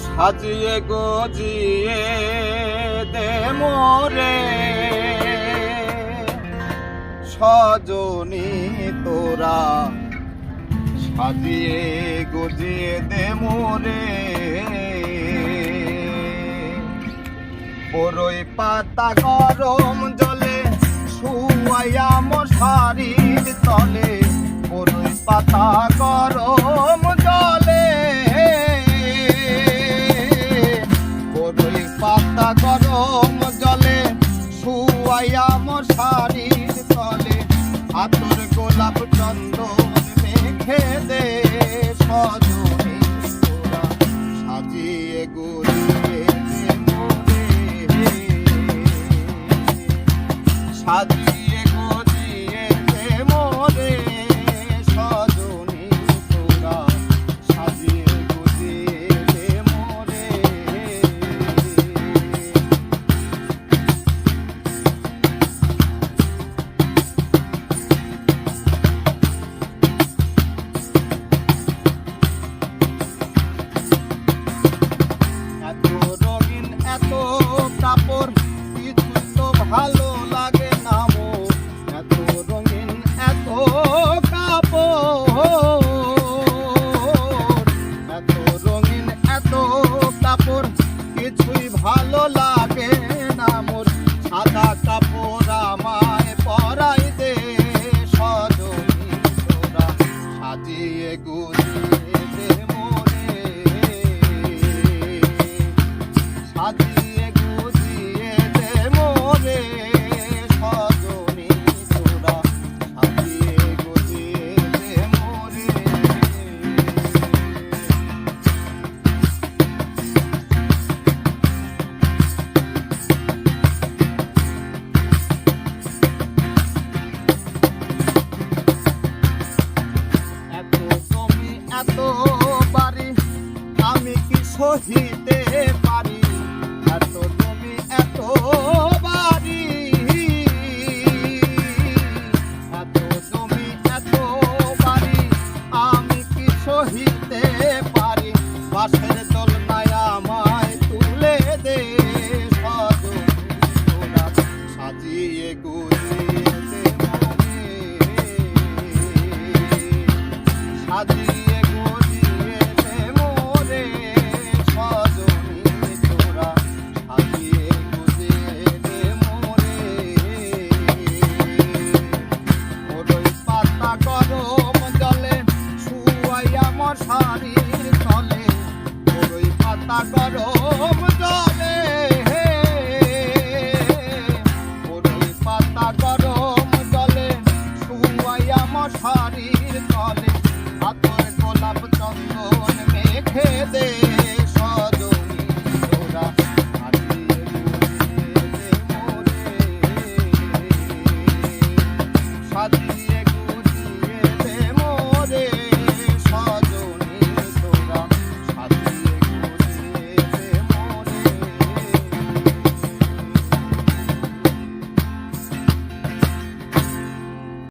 সাজিয়ে গজিয়ে দে মোরে। সজনী তোরা সাজিয়ে গজিয়ে দে মোরে। বড়ই পাতা গরম জলে শুয়াইয়া মশারির তলে। বড়ই পাতা গরম গরম জলে শুয়াইয়া মশারির তলে আতর গোলাপ এত কাপড়, কিছু তো ভালো লাগে না মোর এত রঙিন, এত কাপড়। এত রঙিন, এত কাপড়, কিছুই ভালো লাগে না মোর সাদা কাপড় আমায় পরাই দে সজনী তোরা সাজিয়ে গুজিয়ে sorrir শুয়াইয়া চলে ওরই পাতা গরম।